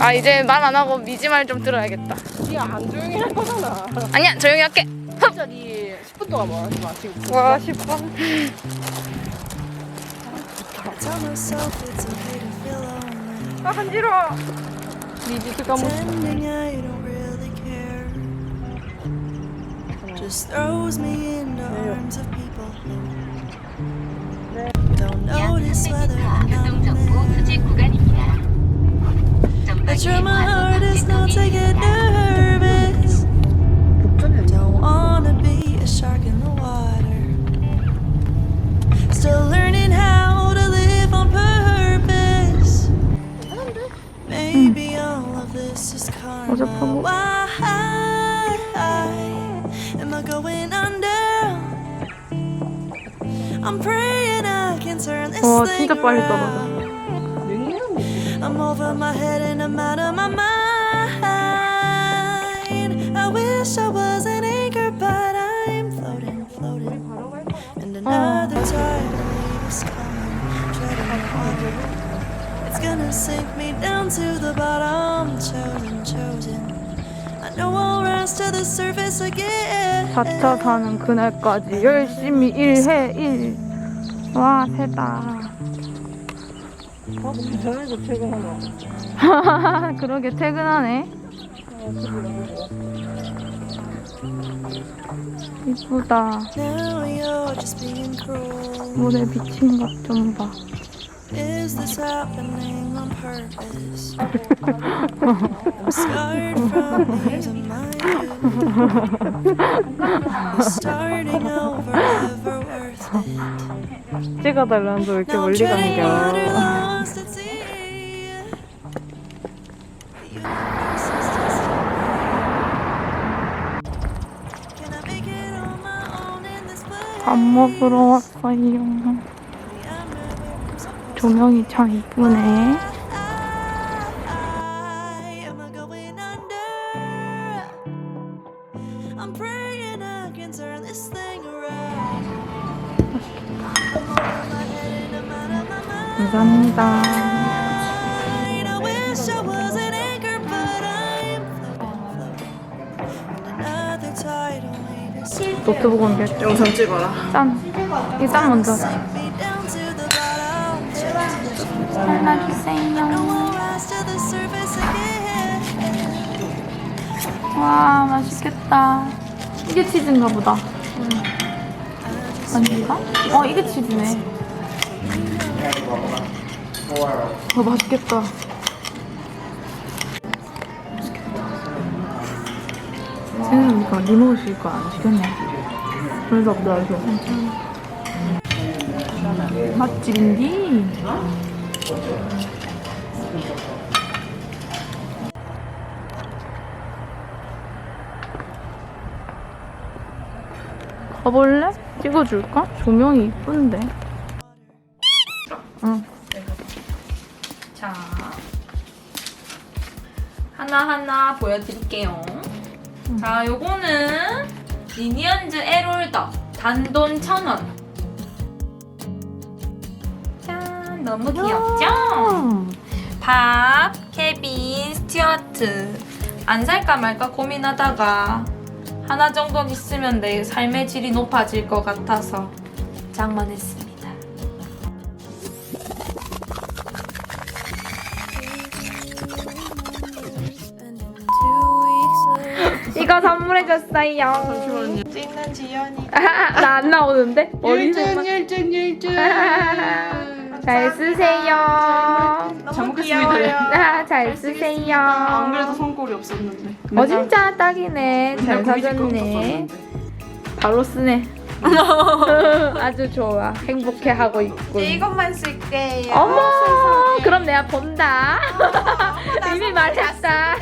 아 이제 말 안 하고 미지 말 좀 들어야겠다. 야안 조용히 할 거잖아. 아니야 조용히 할게. 갑자기 10분 동안 뭐 하지 마 지금. 와 10번. Tell myself it's okay to feel lonely. 아 간지러워. 미지 까먹. Pretending I don't really care. Just throws me into arms of people don't notice whether I'm there. I try my hardest not to get nervous. Don't wanna be a shark in the water. Still learning how to live on purpose. Maybe all of this is karma. Why am I going under? I'm praying I can turn this thing around. 떨어져. I'm over my head and I'm out of my mind. I wish I was an anchor, but I'm floating, floating. And another tidal wave is coming, treading water. It's gonna sink me down to the bottom. Chosen, chosen. I know I'll rise to the surface again. 4차 사는 그날까지 열심히 일해 일. 와 세다. 아 전에도 퇴근하나. 그러게 퇴근하네. 이쁘다. 물에 비친 것 좀 봐. Is this happening on purpose? I'm scarred from of my youth. Is starting over ever worth it? 찍어달라는데 왜 이렇게 Now I'm 멀리 treading water 간겨? lost at sea. The universe is testing me. Can I make it on my own in this place? 밥 먹으러 왔어요. Never so 조명이 참 이쁘네. 감사합니다. 노트북 옮겼죠? 영상 찍어라. 짠. 이짠 먼저. 와 맛있겠다. 이게 치즈인가 보다. 아닌가? 어 이게 치즈네. 어 맛있겠다. 쟤는 이거 리모실 거안 시켰네. 별로 없다 해서. 맛집인디? 가볼래? 찍어줄까? 조명이 이쁜데. 응. 자. 하나하나 보여드릴게요. 자, 요거는 미니언즈 에롤더 단돈 천 원. 짠, 너무 귀엽죠? 밥, 케빈, 스튜어트. 안 살까 말까 고민하다가 하나 정도는 있으면 내 삶의 질이 높아질 것 같아서 장만했습니다. 선물해줬어요. 찍는 지연이. 나 안 나오는데? 일준 일준 일준. 잘 쓰세요. 잘 먹겠습니다. 아, 잘 쓰세요. 안 그래도 손골이 없었는데. 어 진짜 딱이네. 잘 사줬네. 바로 쓰네. 아주 좋아. 행복해 하고 있군. 이것만 쓸게요. 어머, 그럼 내가 본다. 이미 말했다.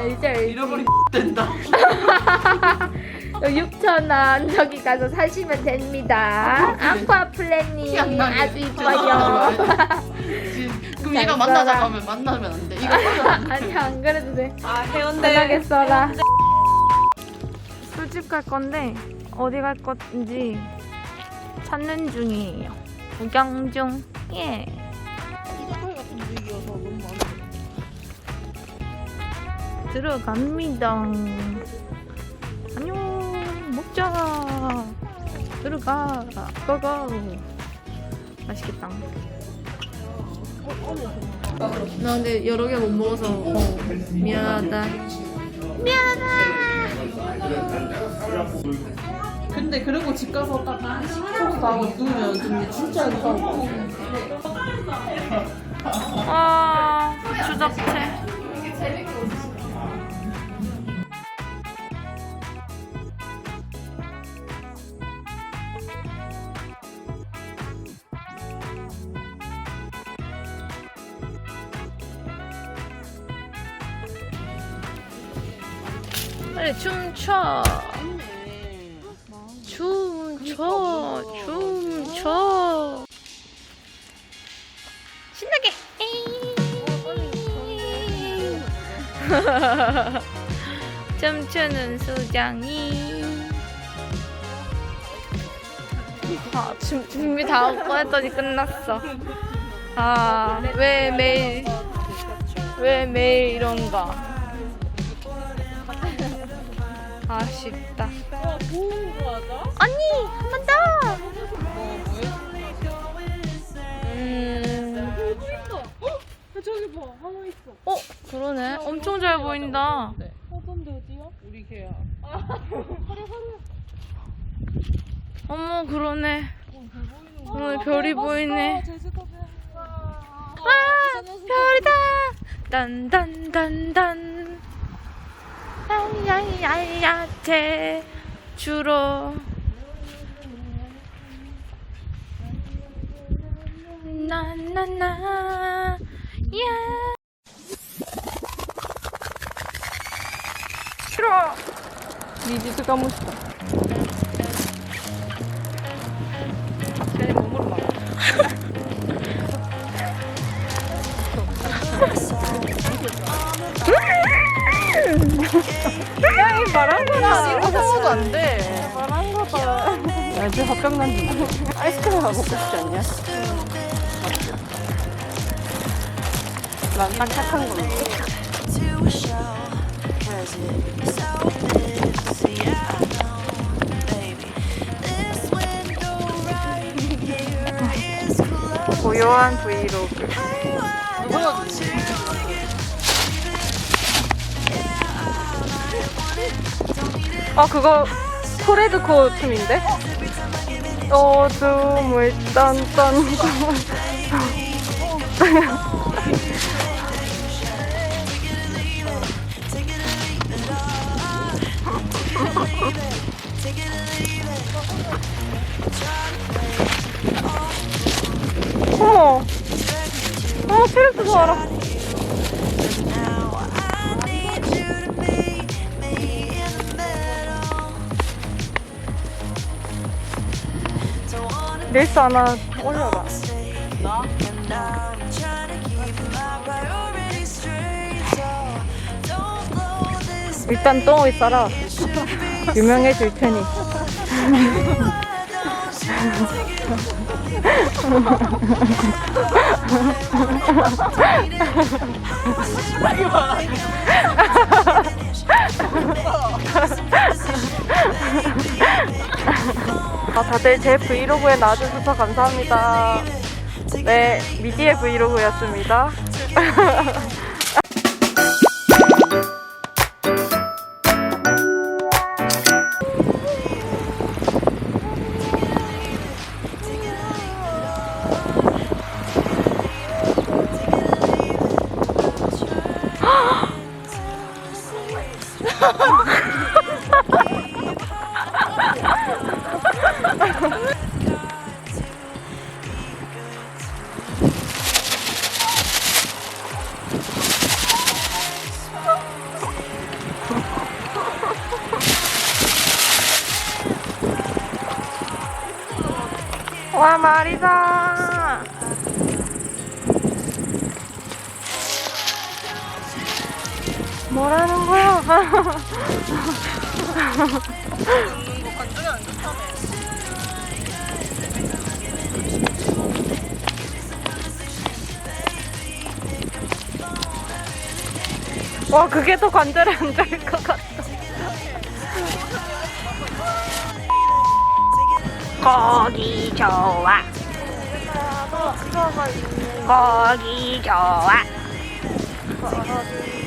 알지 알지. 잃어버리면 된다. 6,000원 저기 가서 사시면 됩니다. 아쿠아 플래님 티안 나게. 아주 이뻐요. 그럼 잘 얘가 써라. 만나자고 하면 만나면 안 돼. 이거 아니 안 그래도 돼. 아 편하게 써라. 술집 갈 건데 어디 갈 건지 찾는 중이에요. 구경 중. 예. 들어갑니다. 안녕, 먹자. 들어가, 고고. 맛있겠다. 나 근데 여러 개 못 먹어서 어, 미안하다. 근데 그리고 집 가서 딱다 하고 누우면 근데 진짜 무서워. 아, 주잡채. 빨리 춤춰. 춤춰, 춤춰. 신나게. 춤추는 수장이. 아, 준- 준비 다 하고 했더니 끝났어. 아, 왜 매일, 왜 매일 이런가. 아쉽다. 언니, 한 번 더! 음. 저기 봐 하나 있어 어, 그러네. 엄청 잘 보인다. 어떤데 어디야? 우리 개야 어머, 그러네. 오늘 별이 보이네. 배 아, 별이다. 딴딴딴딴. 야야야야 제 주로. 나나나 야. 싫어. 미지스가 멋있다. 거다. 야, 이제 화병 난지. 아이스크림 하고 먹고 싶지 않냐? 난딱 착한 걸로. 고요한 브이로그. 아 그거 코레드 코 춤인데? 어둠을 딴딴 어머. 어 트랩도 알아 릴스 하나 올려라 blow this 일단 똥을 싸라 유명해질 테니 아, 다들 제 브이로그에 나와주셔서 감사합니다. 네, 미디의 브이로그였습니다. 말이다. 뭐라는 거야? 와 그게 더 관절에 안 좋을 것 같아. 거기 좋아. 거기 좋아. 거기